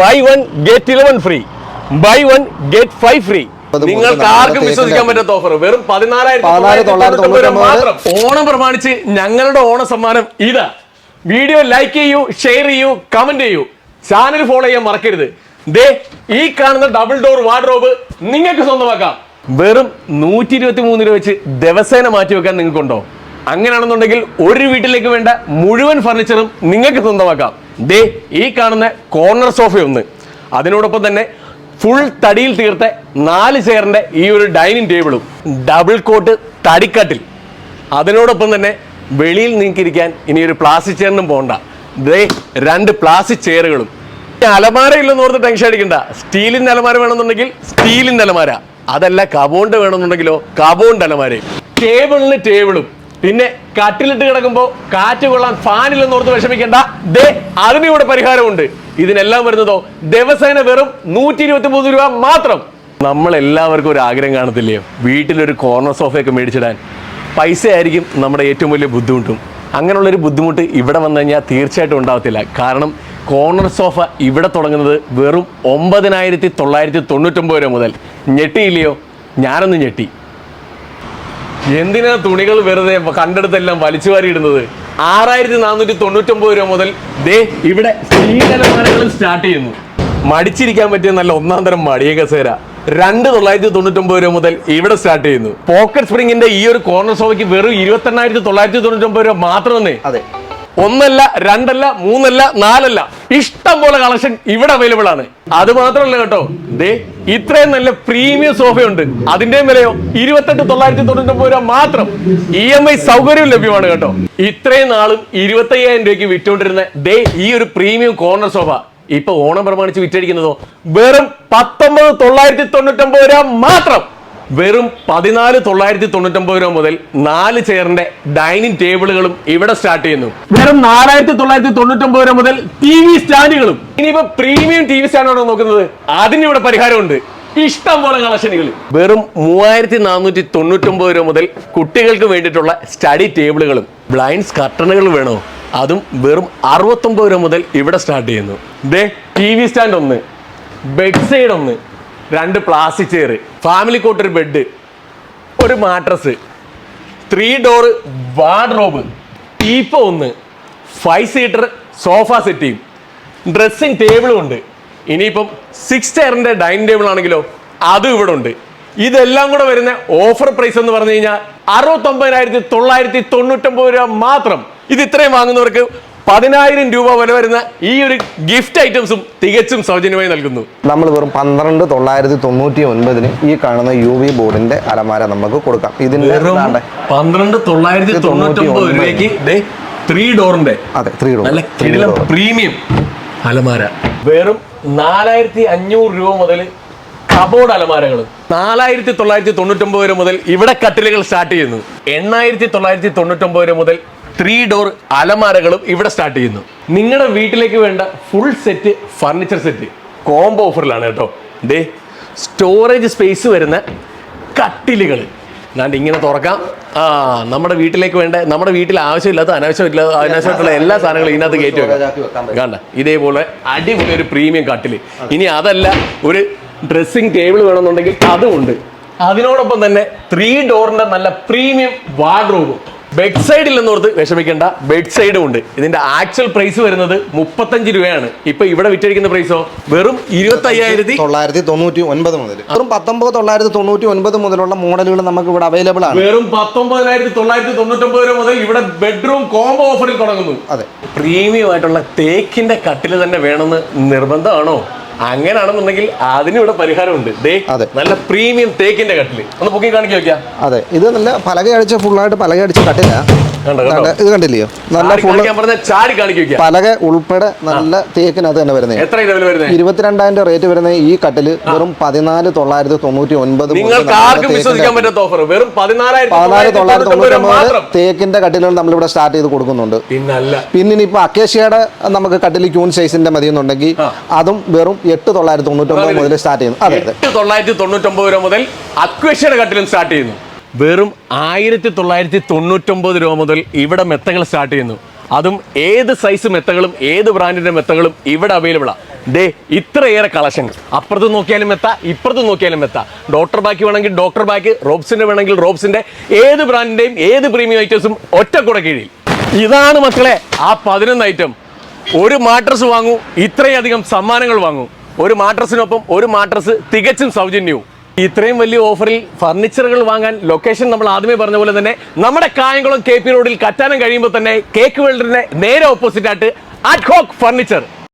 Buy one get eleven free buy one get five free നിങ്ങൾക്ക് ആർക്കും വിശ്വസിക്കാൻ പറ്റാത്ത ഓഫർ വെറും പതിനാലായിരത്തി മാത്രം. ഓണം പ്രമാണിച്ച് ഞങ്ങളുടെ ഓണ സമ്മാനം ഇതാ. വീഡിയോ ലൈക്ക് ചെയ്യൂ ഷെയർ ചെയ്യൂ കമന്റ് ചെയ്യൂ. ചാനൽ ഫോളോ ചെയ്യാൻ മറക്കരുത്. ദേ ഈ കാണുന്ന ഡബിൾ ഡോർ വാർഡ്രോബ് നിങ്ങൾക്ക് സ്വന്തമാക്കാം. വെറും നൂറ്റി ഇരുപത്തി മൂന്ന് രൂപ വെച്ച് ദിവസേന മാറ്റി വെക്കാൻ നിങ്ങൾക്കുണ്ടോ? അങ്ങനെയാണെന്നുണ്ടെങ്കിൽ ഒരു വീട്ടിലേക്ക് വേണ്ട മുഴുവൻ ഫർണിച്ചറും നിങ്ങൾക്ക് സ്വന്തമാക്കാം. ദേ ഈ കാണുന്ന കോർണർ സോഫ ഒന്ന്. അതിനോടൊപ്പം തന്നെ ഫുൾ തടിയിൽ തീർത്ത നാല് ചെയറിന്റെ ഈ ഒരു ഡൈനിങ് ടേബിളും ഡബിൾ കോട്ട് തടിക്കട്ടിൽ. അതിനോടൊപ്പം തന്നെ വെളിയിൽ നീക്കിയിരിക്കാൻ ഇനി ഒരു പ്ലാസ്റ്റിക് ചെയറിനും പോകണ്ട ദേ രണ്ട് പ്ലാസ്റ്റിക് ചെയറുകളും അലമാര ഇല്ലെന്ന് ഓർത്ത് ടെൻഷൻ അടിക്കണ്ട. സ്റ്റീലിന്റെ അലമാര വേണമെന്നുണ്ടെങ്കിൽ സ്റ്റീലിന്റെ അലമാര. അതല്ല കബോണ്ട് വേണമെന്നുണ്ടെങ്കിലോ കബോണ്ട് അലമാരയും. ടേബിളിന് ടേബിളും പിന്നെ കട്ടിലിട്ട് കിടക്കുമ്പോൾ കാറ്റ് കൊള്ളാൻ ഫാനില്ലെന്ന് ഓർത്ത് വിഷമിക്കേണ്ട. ദേ അതിന് ഇവിടെ പരിഹാരമുണ്ട്. ഇതിനെല്ലാം വരുന്നതോ? ദിവസേന വെറും നൂറ്റി ഇരുപത്തി മൂന്ന് രൂപ മാത്രം. നമ്മൾ എല്ലാവർക്കും ഒരു ആഗ്രഹം കാണത്തില്ലയോ വീട്ടിലൊരു കോർണർ സോഫയൊക്കെ മേടിച്ചിടാൻ. പൈസ ആയിരിക്കും നമ്മുടെ ഏറ്റവും വലിയ ബുദ്ധിമുട്ടും. അങ്ങനെയുള്ളൊരു ബുദ്ധിമുട്ട് ഇവിടെ വന്നു കഴിഞ്ഞാൽ തീർച്ചയായിട്ടും ഉണ്ടാവത്തില്ല. കാരണം കോർണർ സോഫ ഇവിടെ തുടങ്ങുന്നത് വെറും ഒമ്പതിനായിരത്തി തൊള്ളായിരത്തി തൊണ്ണൂറ്റൊമ്പത് രൂപ മുതൽ. ഞെട്ടിയില്ലയോ? ഞാനൊന്ന് ഞെട്ടി. എന്തിനാ തുണികൾ വെറുതെ കണ്ടെടുത്തെല്ലാം വലിച്ചു വാരി ഇടുന്നത് ആറായിരത്തി നാനൂറ്റി തൊണ്ണൂറ്റൊമ്പത് രൂപ മുതൽ ദേ ഇവിടെ സ്റ്റാർട്ട് ചെയ്യുന്നു. മടിച്ചിരിക്കാൻ പറ്റിയ നല്ല ഒന്നാം തരം മടിയ കസേര രണ്ട് തൊള്ളായിരത്തി തൊണ്ണൂറ്റൊമ്പത് രൂപ മുതൽ ഇവിടെ സ്റ്റാർട്ട് ചെയ്യുന്നു. പോക്കറ്റ് സ്പ്രിങ്ങിന്റെ ഈ ഒരു കോർണർ സോഫയ്ക്ക് വെറും ഇരുപത്തെണ്ണായിരത്തി തൊള്ളായിരത്തി തൊണ്ണൂറ്റൊമ്പത് രൂപ മാത്രമേ അതെ. ഒന്നല്ല രണ്ടല്ല മൂന്നല്ല നാലല്ല. ഇഷ്ടം പോലെ കളക്ഷൻ ഇവിടെ അവൈലബിൾ ആണ്. അത് മാത്രമല്ല കേട്ടോ. ദേ ഇത്രയും നല്ല പ്രീമിയം സോഫയുണ്ട് അതിന്റെയും വിലയോ ഇരുപത്തെട്ട് തൊള്ളായിരത്തി തൊണ്ണൂറ്റൊമ്പത് രൂപ മാത്രം. ഇ എം ഐ സൗകര്യം ലഭ്യമാണ് കേട്ടോ. ഇത്രയും നാളും ഇരുപത്തി അയ്യായിരം രൂപയ്ക്ക് വിറ്റുകൊണ്ടിരുന്ന ദേ ഈ ഒരു പ്രീമിയം കോർണർ സോഫ ഇപ്പൊ ഓണം പ്രമാണിച്ച് വിറ്റഴിക്കുന്നതോ വെറും പത്തൊമ്പത് തൊള്ളായിരത്തി തൊണ്ണൂറ്റൊമ്പത് രൂപ മാത്രം. വെറും പതിനാല് തൊള്ളായിരത്തി തൊണ്ണൂറ്റൊമ്പത് രൂപ മുതൽ നാല് ചെയറിന്റെ ഡൈനിങ് ടേബിളുകളും ഇവിടെ സ്റ്റാർട്ട് ചെയ്യുന്നു. വെറും നാലായിരത്തി തൊള്ളായിരത്തി തൊണ്ണൂറ്റൊമ്പത് രൂപ മുതൽ ടി വി സ്റ്റാൻഡുകളും. ഇനിയിപ്പോ പ്രീമിയം ടി വി സ്റ്റാൻഡാണോ നോക്കുന്നത്? അതിന് ഇവിടെ പരിഹാരമുണ്ട്. ഇഷ്ടം പോലെ കളക്ഷനുകൾ. വെറും മൂവായിരത്തി നാനൂറ്റി തൊണ്ണൂറ്റൊമ്പത് രൂപ മുതൽ കുട്ടികൾക്ക് വേണ്ടിയിട്ടുള്ള സ്റ്റഡി ടേബിളുകളും ബ്ലൈൻഡ്സ് കർട്ടണുകൾ വേണോ? അതും വെറും അറുപത്തൊമ്പത് രൂപ മുതൽ ഇവിടെ സ്റ്റാർട്ട് ചെയ്യുന്നു. ദേ ടി വി സ്റ്റാൻഡ് ഒന്ന് ബെഡ് സൈഡ് ഒന്ന് രണ്ട് പ്ലാസ്റ്റിക് ചെയർ ഫാമിലി കോട്ട് ഒരു ബെഡ് ഒരു മാട്രസ് ത്രീ ഡോർ വാർഡ്രോബ് ടീപ്പ ഒന്ന് ഫൈവ് സീറ്റർ സോഫ സെറ്റിയും ഡ്രസ്സിങ് ടേബിളും ഉണ്ട്. ഇനിയിപ്പം സിക്സ് ചെയറിന്റെ ഡൈനിങ് ടേബിൾ ആണെങ്കിലോ അതും ഇവിടെ ഉണ്ട്. ഇതെല്ലാം കൂടെ വരുന്ന ഓഫർ പ്രൈസ് എന്ന് പറഞ്ഞു കഴിഞ്ഞാൽ അറുപത്തൊമ്പതിനായിരത്തി തൊള്ളായിരത്തി തൊണ്ണൂറ്റൊമ്പത് രൂപ മാത്രം. ഇത് ഇത്രയും വാങ്ങുന്നവർക്ക് പതിനായിരം രൂപ വില വരുന്ന ഈ ഒരു ഗിഫ്റ്റ് ഐറ്റംസും തികച്ചും സൗജന്യമായി നൽകുന്നു. നമ്മൾ വെറും പന്ത്രണ്ട് തൊള്ളായിരത്തി തൊണ്ണൂറ്റി ഒൻപതിന് ഈ കാണുന്ന യു വി ബോർഡിന്റെ അലമാര നമുക്ക് കൊടുക്കാം. ഇതിന് പന്ത്രണ്ട് തൊള്ളായിരത്തി തൊണ്ണൂറ്റൊമ്പത് രൂപയ്ക്ക് ത്രീ ഡോറിന്റെ അതെ ത്രീ ഡോർ നല്ല പ്രീമിയം അലമാര. വെറും നാലായിരത്തി അഞ്ഞൂറ് രൂപ മുതൽ കബോർഡ് അലമാരകൾ നാലായിരത്തി തൊള്ളായിരത്തി തൊണ്ണൂറ്റൊമ്പത് രൂപ മുതൽ ഇവിടെ കട്ടിലുകൾ സ്റ്റാർട്ട് ചെയ്യുന്നു. എണ്ണായിരത്തി തൊള്ളായിരത്തി തൊണ്ണൂറ്റൊമ്പത് രൂപ മുതൽ ത്രീ ഡോർ അലമാരകളും ഇവിടെ സ്റ്റാർട്ട് ചെയ്യുന്നു. നിങ്ങളുടെ വീട്ടിലേക്ക് വേണ്ട full set furniture set combo ഓഫറിലാണ് കേട്ടോ. ദേ സ്റ്റോറേജ് സ്പേസ് വരുന്ന കട്ടിലുകൾ ഞാൻ ഇങ്ങനെ തുറക്കാം. ആ നമ്മുടെ വീട്ടിലേക്ക് വേണ്ട നമ്മുടെ വീട്ടിൽ ആവശ്യമില്ലാത്ത അനാവശ്യമില്ലാത്ത അനാവശ്യമായിട്ടുള്ള എല്ലാ സാധനങ്ങളും ഇതിനകത്ത് കയറ്റി വെക്കാം. കണ്ട ഇതേപോലെ അടിപൊളി ഒരു പ്രീമിയം കട്ടിൽ. ഇനി അതല്ല ഒരു ഡ്രസ്സിംഗ് ടേബിൾ വേണമെന്നുണ്ടെങ്കിൽ അതും ഉണ്ട്. അതിനോടൊപ്പം തന്നെ ത്രീ ഡോറിന്റെ നല്ല പ്രീമിയം വാർഡ്രോബും ബെഡ് സൈഡിൽ എന്നോർത്ത് വിഷമിക്കേണ്ട. ബെഡ് സൈഡും ഉണ്ട് ഇതിന്റെ ആക്ച്വൽ പ്രൈസ് വരുന്നത് മുപ്പത്തഞ്ച് രൂപയാണ്. ഇപ്പൊ ഇവിടെ വിറ്റഴിക്കുന്ന പ്രൈസോ വെറും ഇരുപത്തി അയ്യായിരത്തി തൊള്ളായിരത്തി തൊണ്ണൂറ്റി ഒൻപത് മുതൽ. വെറും പത്തൊമ്പത് തൊള്ളായിരത്തി തൊണ്ണൂറ്റി ഒൻപത് മുതലുള്ള മോഡലുകൾ നമുക്ക് ഇവിടെ അവൈലബിൾ ആണ്. വെറും പത്തൊമ്പതിനായിരത്തി തൊള്ളായിരത്തി തൊണ്ണൂറ്റൊമ്പത് രൂപ മുതൽ ഇവിടെ ബെഡ്റൂം കോംബോ ഓഫറിൽ തുടങ്ങുന്നു. അതെ. പ്രീമിയം ആയിട്ടുള്ള തേക്കിന്റെ കട്ടിൽ തന്നെ വേണമെന്ന് നിർബന്ധമാണോ? അങ്ങനെയാണെന്നുണ്ടെങ്കിൽ അതിന് ഇവിടെ പരിഹാരമുണ്ട്. നല്ല പ്രീമിയം തേക്കിന്റെ കട്ടിൽ ഒന്ന് പൊക്കി കാണിക്കി അതെ ഇത് നല്ല പലകയടിച്ച ഫുള്ളായിട്ട് പലക അടിച്ച കട്ടില കണ്ടോ, കണ്ടോ? ഇത് കണ്ടില്ലയോ? നല്ല ഫുള്ള് പലക ഉൾപ്പെടെ നല്ല തേക്കിനകത്ത് തന്നെ വരുന്നത് ഇരുപത്തിരണ്ടായിരം റേറ്റ് വരുന്ന ഈ കട്ടിൽ വെറും പതിനാല് തൊള്ളായിരത്തി തൊണ്ണൂറ്റി ഒൻപത് പതിനാല് തൊള്ളായിരത്തി തൊണ്ണൂറ്റി ഒൻപത് തേക്കിന്റെ കട്ടിലുകൾ നമ്മളിവിടെ സ്റ്റാർട്ട് ചെയ്ത് കൊടുക്കുന്നുണ്ട്. പിന്നെ ഇനിയിപ്പോ അക്കേഷ്യയുടെ നമുക്ക് കട്ടിൽ ക്യൂൺ സൈസിന്റെ മതി എന്നുണ്ടെങ്കിൽ അതും വെറും എട്ട് തൊള്ളായിരത്തി തൊണ്ണൂറ്റി ഒമ്പത് മുതൽ സ്റ്റാർട്ട് ചെയ്യുന്നു. അതെ തൊള്ളായിരത്തി തൊണ്ണൂറ്റൊമ്പത് രൂപ മുതൽ അക്വേഷ്യയുടെ കട്ടിലും സ്റ്റാർട്ട് ചെയ്യുന്നു. വെറും ആയിരത്തി തൊള്ളായിരത്തി തൊണ്ണൂറ്റൊമ്പത് രൂപ മുതൽ ഇവിടെ മെത്തകൾ സ്റ്റാർട്ട് ചെയ്യുന്നു. അതും ഏത് സൈസ് മെത്തകളും ഏത് ബ്രാൻഡിന്റെ മെത്തകളും ഇവിടെ അവൈലബിൾ ആണ് ദേ ഇത്രയേറെ കളക്ഷൻ അപ്പുറത്ത് നോക്കിയാലും മെത്ത ഇപ്പുറത്ത് നോക്കിയാലും മെത്ത. ഡോക്ടർ ബാക്ക് വേണമെങ്കിൽ ഡോക്ടർ ബാക്ക് റോബ്സിന്റെ വേണമെങ്കിൽ റോബ്സിന്റെ ഏത് ബ്രാൻഡിന്റെയും ഏത് പ്രീമിയം ഐറ്റംസും ഒറ്റ കൂടെ കീഴിൽ. ഇതാണ് മക്കളെ ആ പതിനൊന്ന് ഐറ്റം ഒരു മാട്രസ് വാങ്ങൂ ഇത്രയധികം സമ്മാനങ്ങൾ വാങ്ങൂ. ഒരു മാട്രസിനൊപ്പം ഒരു മാട്രസ് തികച്ചും സൗജന്യവും. ഇത്രയും വലിയ ഓഫറിൽ ഫർണിച്ചറുകൾ വാങ്ങാൻ ലൊക്കേഷൻ നമ്മൾ ആദ്യമേ പറഞ്ഞ പോലെ തന്നെ നമ്മുടെ കായംകുളം കെ പി റോഡിൽ കറ്റാനം കഴിയുമ്പോൾ തന്നെ കേക്ക് വേൾഡിന്റെ നേരെ ഓപ്പോസിറ്റ് ആയിട്ട് അഡ്ഹോക്ക് ഫർണിച്ചർ